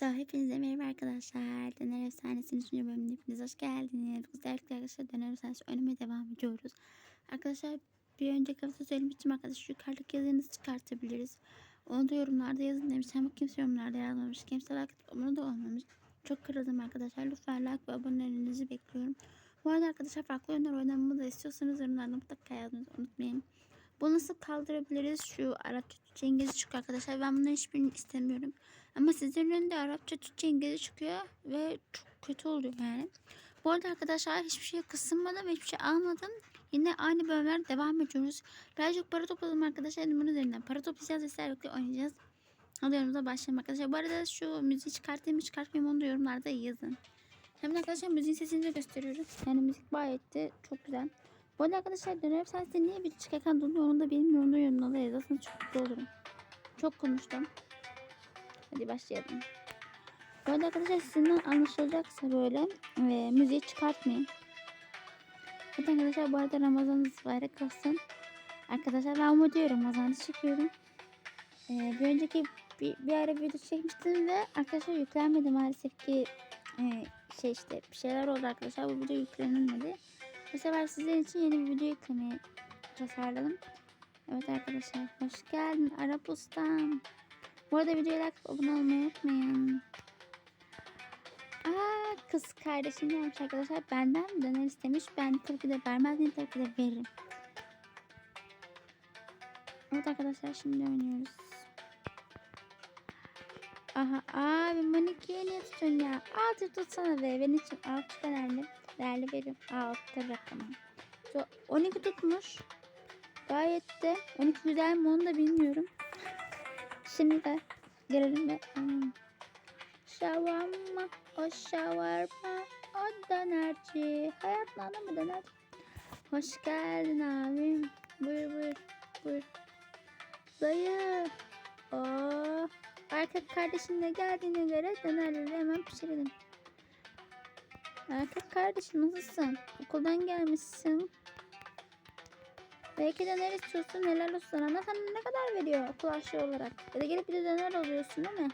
So, hepinize merhaba arkadaşlar. Döner Efsanesi'nin 3. bölümüne hepiniz hoş geldiniz. Özellikle arkadaşlar Döner Efsanesi önüme devam ediyoruz. Arkadaşlar bir önceki hafta söylemiştim arkadaşlar yukarıdaki yazıyı nasıl çıkartabiliriz? Onu da yorumlarda yazın demiştim ama kimse yorumlarda yazmamış. Kimse like abone de olmamış. Çok kırıldım arkadaşlar. Lütfen like ve abonelerinizi bekliyorum. Bu arada arkadaşlar farklı oyunlar oynamamı da istiyorsanız yorumlarda mutlaka yazmayı unutmayın. Bunu nasıl kaldırabiliriz? Şu Arapça, Türkçe, İngilizce çıkıyor arkadaşlar. Ben bunların hiçbirini istemiyorum. Ama sizlerin önünde Arapça, Türkçe, İngilizce çıkıyor. Ve çok kötü oluyor yani. Bu arada arkadaşlar hiçbir şey kısınmadım ve hiçbir şey almadım. Yine aynı bölümler devam ediyoruz. Birazcık para topladım arkadaşlar. Bunun üzerinden para toplayacağız ve servikle oynayacağız. Hadi yorumumuza başlayalım arkadaşlar. Bu arada şu müziği çıkartayım mı çıkartmayayım onu da yorumlarda yazın. Hemen arkadaşlar müziğin sesini de gösteriyorum. Yani müzik gayet de çok güzel. Bu arada arkadaşlar dönem sayesinde niye bir çıkarken donuyor onu da bilmiyorum. Onu da yorumlarda yazarsanız çok mutlu olurum. Çok konuştum. Hadi başlayalım. Bu arada arkadaşlar sizinden anlaşılacaksa böyle e, müziği çıkartmayın. Evet arkadaşlar bu arada Ramazanınız mübarek olsun. Arkadaşlar ben bu diyorum Ramazan'ı çıkıyorum. E, bir önceki bir, bir ara video çekmiştim ve arkadaşlar yüklenmedi maalesef ki e, şey işte bir şeyler oldu arkadaşlar bu video yüklenilmedi. Bu sefer sizin için yeni bir video yüklemeyi tasarladım. Evet arkadaşlar hoş geldin Arap ustam. Bu arada videoya like abone olmayı unutmayın. Aa, kız kardeşim gelmiş arkadaşlar. Benden döner istemiş. Ben tabii ki de vermez miyim? Tabii ki de veririm. Evet arkadaşlar şimdi oynuyoruz. Aha abi Monike'ye niye ya? Altı tutsana be. Benim için altı önemli. Değerli benim altı rakamı. So, 12 tutmuş. Gayet de 12 güzel mi onu da bilmiyorum. Şimdi de görelim ve hmm. Şavarma, o şavarma, o dönerci. Hayatın adı mı döner? Hoş geldin abim. Buyur buyur buyur. Dayı. Oo. Erkek kardeşinle geldiğine göre dönerleri hemen pişirelim. Erkek kardeşim nasılsın? Okuldan gelmişsin. Belki döner istiyorsun helal olsun sana. Ana sana ne kadar veriyor okul aşı olarak? Ya da gelip bir de döner alıyorsun değil mi?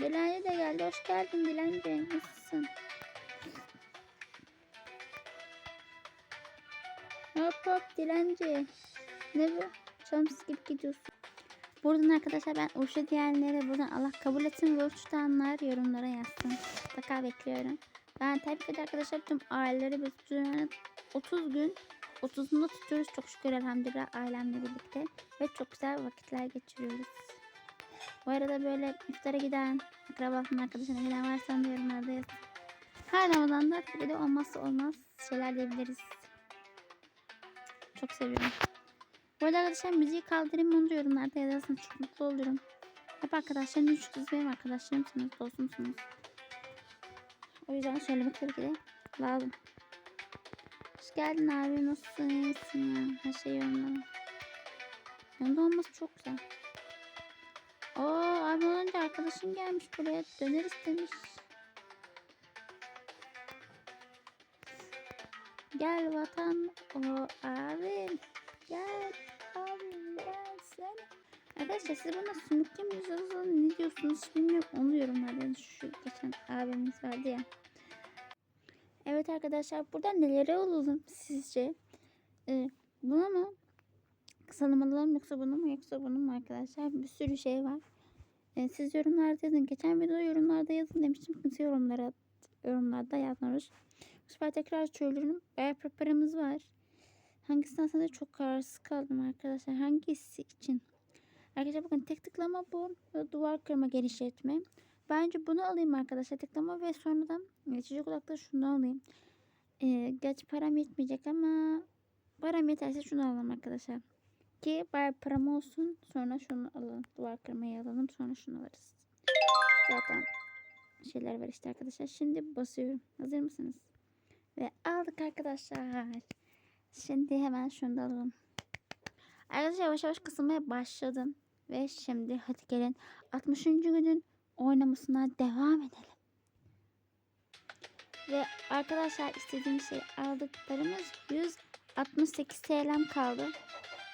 Dilenci de geldi. Hoş geldin Dilenci. Nasılsın? Hop hop Dilenci. Ne bu? Şams gibi gidiyorsun. Buradan arkadaşlar ben Urşu diyenlere buradan Allah kabul etsin ve tutanlar yorumlara yazsın. Mutlaka bekliyorum. Ben tabii ki de arkadaşlar tüm aileleri yani 30 gün 30'unda tutuyoruz çok şükür elhamdülillah ailemle birlikte ve çok güzel vakitler geçiriyoruz. Bu arada böyle iftara giden, akrabasının arkadaşına giden varsa yorumlarda yazın. Her Ramazan'da tabii de olmazsa olmaz şeyler diyebiliriz. Çok seviyorum. Bu arada arkadaşlar müziği kaldırayım onu da yorumlarda yazarsanız çok mutlu olurum. Hep arkadaşlarım üç kız benim arkadaşlarımsınız, dostumsunuz. O yüzden söylemek tabii ki de lazım. Hoş geldin abi nasılsın iyisin ya her şey yolunda. Yanında olması çok güzel. Oo abi olunca arkadaşım gelmiş buraya döner istemiş. Gel vatan o abim. Gel abim gel sen. Arkadaşlar siz bana sümüklü müziği ne diyorsunuz bilmiyorum. Onu yorumlarda şu geçen abimiz vardı ya. Evet arkadaşlar burada nelere olalım sizce? Ee, bunu mu? Kısalım yoksa bunu mu yoksa bunu mu arkadaşlar? Bir sürü şey var. Ee, siz yorumlarda yazın. Geçen videoda yorumlarda yazın demiştim. Kimse yorumlara yorumlarda yazmıyoruz. Bu sefer tekrar söylüyorum. Bayağı paramız var. Hangisinden sonra çok kararsız kaldım arkadaşlar. Hangisi için? Arkadaşlar bakın tek tıklama bu. Duvar kırma genişletme. Bence bunu alayım arkadaşlar tıklama ve sonradan çocuk kulakta şunu alayım. Ee, geç param yetmeyecek ama param yeterse şunu alalım arkadaşlar. Ki bari param olsun sonra şunu alalım. Duvar kırmayı alalım sonra şunu alırız. Zaten şeyler var işte arkadaşlar. Şimdi basıyorum. Hazır mısınız? Ve aldık arkadaşlar. Şimdi hemen şunu da alalım. Arkadaşlar yavaş yavaş kısılmaya başladım. Ve şimdi hadi gelin 60. günün oynamasına devam edelim. Ve arkadaşlar istediğim şey aldıklarımız 168 TL'm kaldı.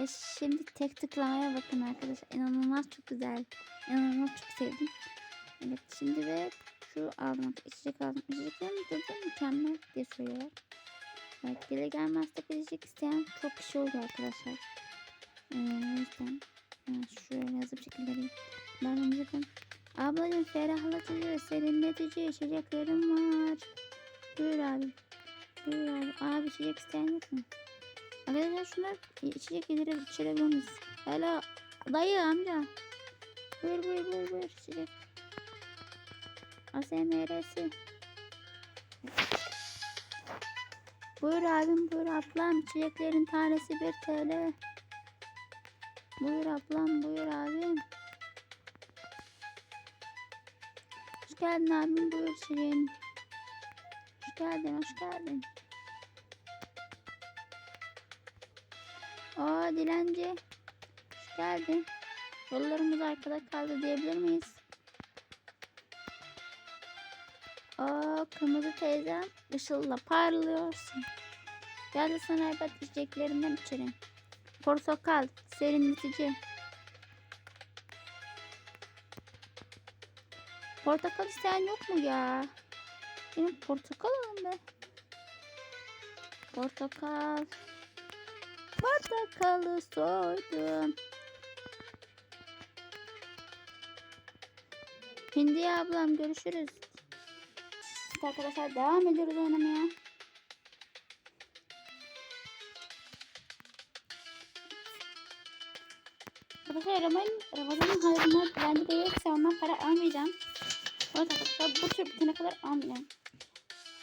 Ve şimdi tek tıklamaya bakın arkadaşlar. İnanılmaz çok güzel. İnanılmaz çok sevdim. Evet şimdi ve şu aldım. içecek aldım. İçeceklerin tadı mükemmel diye söylüyorlar. Evet gelir gelmez de içecek isteyen çok kişi oldu arkadaşlar. Ee, o yüzden evet, şöyle hızlı bir. Ben onu zaten ferahlatıcı, serinletici içeceklerim var. Buyur abi. Buyur abi. Abi içecek isteyen yok mu? Arkadaşlar şunlar içecek yedirip içirebiliriz. Hello. Dayı amca. Buyur buyur buyur buyur içecek. ASMR'si. Buyur abim buyur ablam. İçeceklerin tanesi 1 TL. Buyur ablam buyur abim. Hoş geldin abim buyur içeceğin. Hoş geldin hoş geldin. Aa dilenci. Hoş geldin. Yollarımız arkada kaldı diyebilir miyiz? Aa kırmızı teyzem ışılla parlıyorsun. Gel de sana elbet içeceklerinden içelim. Portakal, serinletici. Portakal isteyen yok mu ya? Benim portakal alın be. Portakal. Portakalı soydum. Hindi ablam görüşürüz. İşte arkadaşlar devam ediyoruz oynamaya. Arkadaşlar Ramazan, Ramazan'ın hayrına bende de yoksa ondan para almayacağım. Evet arkadaşlar bu tür bitene kadar almayacağım.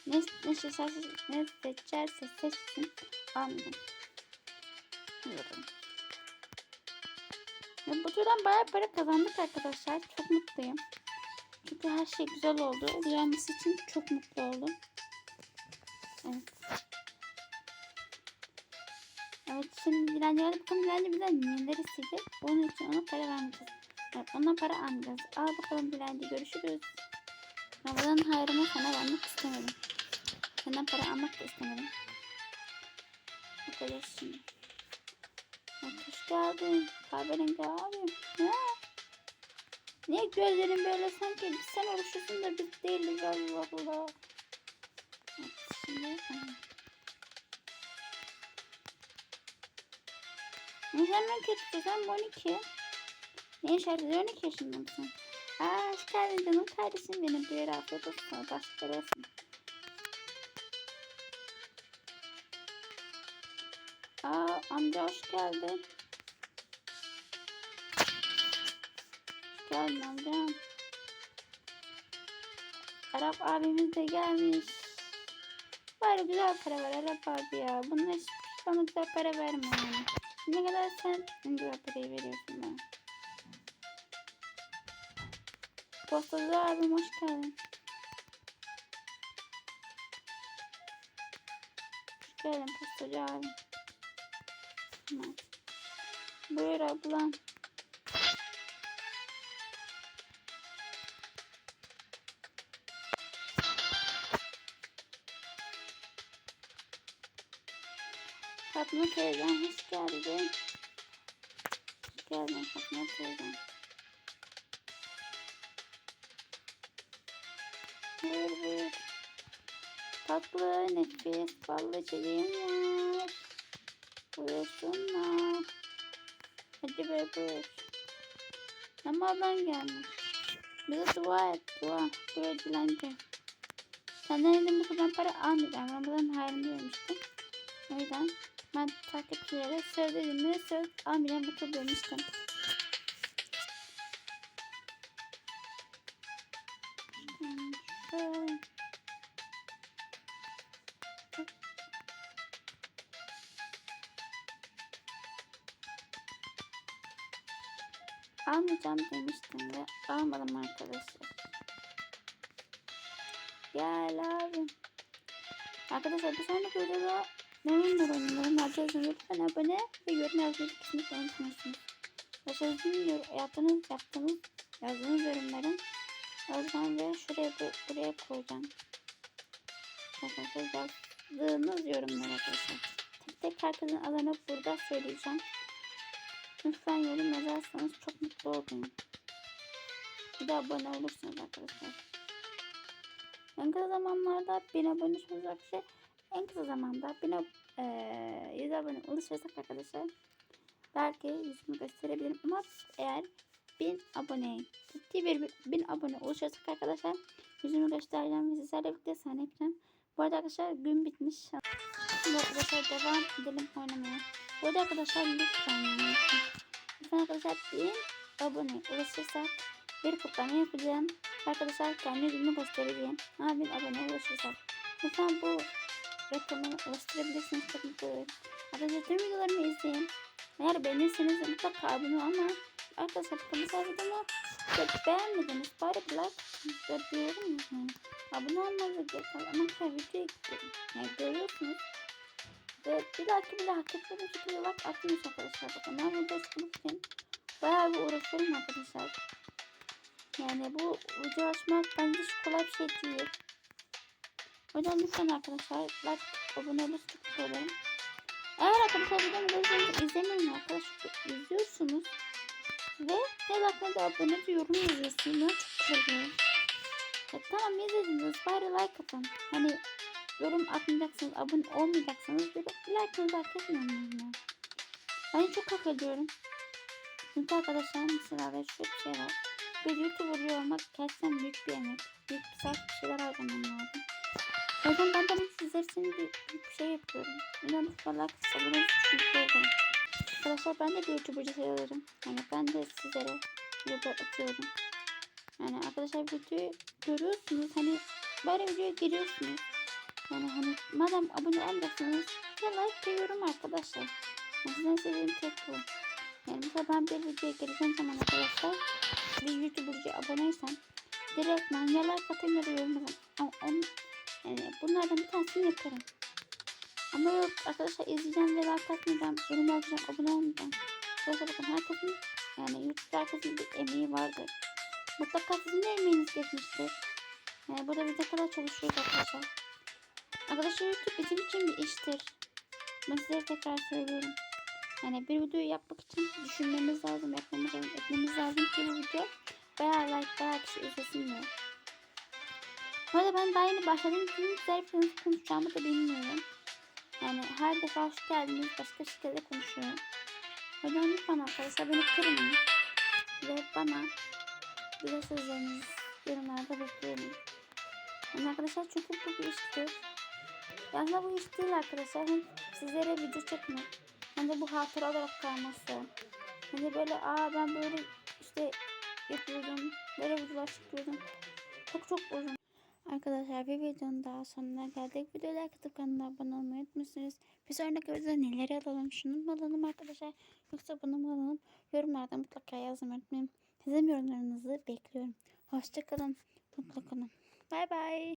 Ne, ne, seçerse, ne seçerse seçsin almayacağım. Ve bu turdan bayağı para kazandık arkadaşlar. Çok mutluyum. Çünkü her şey güzel oldu. Güzelmesi için çok mutlu oldum. Evet. Evet şimdi dilencilere bakalım dilenci bizden neler isteyecek. Onun için ona para vermeyeceğiz. Evet ondan para almayacağız. Al bakalım dilenci görüşürüz. Ramazan hayrımı sana vermek istemedim. Senden para almak da istemedim. Bakacağız şimdi. Hoş geldin. Kahverengi abi. Ne? Niye gözlerin böyle sanki sen oruçlusun da biz değiliz Allah Allah. Evet, şimdi... kötü sen 12. Ne işaret 12 yaşında mısın? Aa geldin canım kardeşim benim. Bir yere afiyet olsun sana başlıkları olsun. Aa amca hoş geldin. Amcam. Arap abimiz de gelmiş. Bari güzel para ver Arap abi ya. Bunlar hiç bana güzel para yani. Ne kadar sen en güzel parayı veriyorsun bana. Postacı abim hoş geldin. Hoş geldin postacı abim. Buyur ablam. Fatma teyzem hoş geldin. Hoş geldin Fatma teyzem. Buyur buyur. Tatlı nefis ballı içeceğim var. Buyursunlar. Hadi be buyur. Ramazan gelmiş. Bize dua et dua. Buyur dilenci. Senden elim bu kadar para almayacağım. Ramazan hayrını vermiştim. O yüzden ben takipçilere söz dediğimde söz bu tur demiştim. Almayacağım demiştim ve almadım arkadaşlar. Gel abi. Arkadaşlar bir sonraki videoda memnunlar oyunlarım. Arkadaşlar lütfen abone ve yorum yazmayı kesinlikle unutmuyorsunuz. Bizim yaptığınız, yaptığınız, yazdığınız yorumların yazacağım ve şuraya bu- buraya koyacağım. Arkadaşlar yazdığınız yorumlar arkadaşlar. Tek tek herkesin adını burada söyleyeceğim. Lütfen yorum yazarsanız çok mutlu olurum. Bir de abone olursunuz arkadaşlar. Kısa zamanlarda 1000 abone olacak şey. En kısa zamanda 1000 ab eee 100 abone olursak arkadaşlar belki yüzümü gösterebilirim ama eğer 1000 abone ciddi bir 1000 abone oluşursak arkadaşlar yüzümü göstereceğim ve sizlerle birlikte sahne yapacağım. Bu arada arkadaşlar gün bitmiş. Şimdi arkadaşlar devam edelim oynamaya. Bu arada arkadaşlar lütfen lütfen arkadaşlar 1000 abone ulaşırsak bir kutlama yapacağım. Arkadaşlar kendi yüzümü göstereceğim. Ama 1000 abone ulaşırsak. Lütfen bu reklamı ulaştırabilirsiniz. Çok mutlu olurum. Arkadaşlar tüm videolarımı izleyin. Eğer beğenirseniz mutlaka abone olun ama arkadaşlar mesela videomu beğenmediniz. Bari like atın. diyorum ya. Yani. Abone olmanızı gerekiyor. Ama gidiyorum. Yani görüyorsunuz. Ve bir like bile hak etmediğim şekilde like atmış arkadaşlar. Bakın ben video sıkılmak için bayağı bir uğraşıyorum arkadaşlar. Yani bu video açmak bence kolay bir şey değil. Yüzden lütfen arkadaşlar like abone olursa çok. Eğer arkadaşlar videomu izlemeyin arkadaşlar. İzliyorsunuz. Ve her dakika da abone de yorum yazıyorsunuz. Çok seviyorum. Ya tamam izlediniz. Bari like atın. Hani yorum atmayacaksınız. Abone olmayacaksınız. Bir like'ınızı hak etmiyorum ben. Çok hak ediyorum. Çünkü arkadaşlar mesela ve şu şey var. Bir YouTuber olmak gerçekten büyük bir emek. Büyük saat bir şeyler harcamam lazım. Yüzden ben de sizler için bir, bir şey yapıyorum. Like abone çok mutlu olurum. Arkadaşlar ben de bir YouTuber'cı sayılırım. Yani ben de sizlere video atıyorum. Yani arkadaşlar videoyu görüyorsunuz. Hani böyle videoya giriyorsunuz. Yani hani madem abone olmayacaksınız ya like ya yorum arkadaşlar. Yani sizden istediğim tek bu. Yani mesela ben bir videoya gireceğim zaman arkadaşlar bir YouTuber'cı aboneysem direktmen ya like atayım ya da yorum atayım. Ama onu, yani bunlardan bir tanesini yaparım. Ama yok arkadaşlar izleyeceğim ve like atmayacağım. Yorum alacağım, abone olmayacağım. Arkadaşlar bakın herkesin yani YouTube'da herkesin bir emeği vardır. Mutlaka sizin de emeğiniz geçmiştir. Yani burada biz ne kadar çalışıyoruz arkadaşlar. Arkadaşlar YouTube bizim için bir iştir. Ben size tekrar söylüyorum. Yani bir videoyu yapmak için düşünmemiz lazım, yapmamız lazım, etmemiz lazım ki bu video bayağı like, bayağı kişi izlesin diye. Bu arada ben daha yeni başladığım için güzel bir konuşacağımı da bilmiyorum. Yani her defa hoş geldiniz başka şekilde konuşuyorum. O yüzden lütfen arkadaşlar beni kırmayın. Ve bana güzel sözleriniz yorumlarda bekliyorum. Yani arkadaşlar çünkü bu bir iştir. Aslında bu iş değil arkadaşlar. Hem sizlere video çekmek. Hem de bu hatıra olarak kalması. Hem de böyle aa ben böyle işte yapıyordum. Böyle videolar çekiyordum. Çok çok uzun. Arkadaşlar bir videonun daha sonuna geldik. Videoya like atıp kanala abone olmayı unutmuşsunuz. Bir sonraki videoda neler alalım? Şunu mu alalım arkadaşlar? Yoksa bunu mu alalım? Yorumlarda mutlaka yazmayı unutmayın. Sizin yorumlarınızı bekliyorum. Hoşçakalın. Mutlu kalın. Bay bay.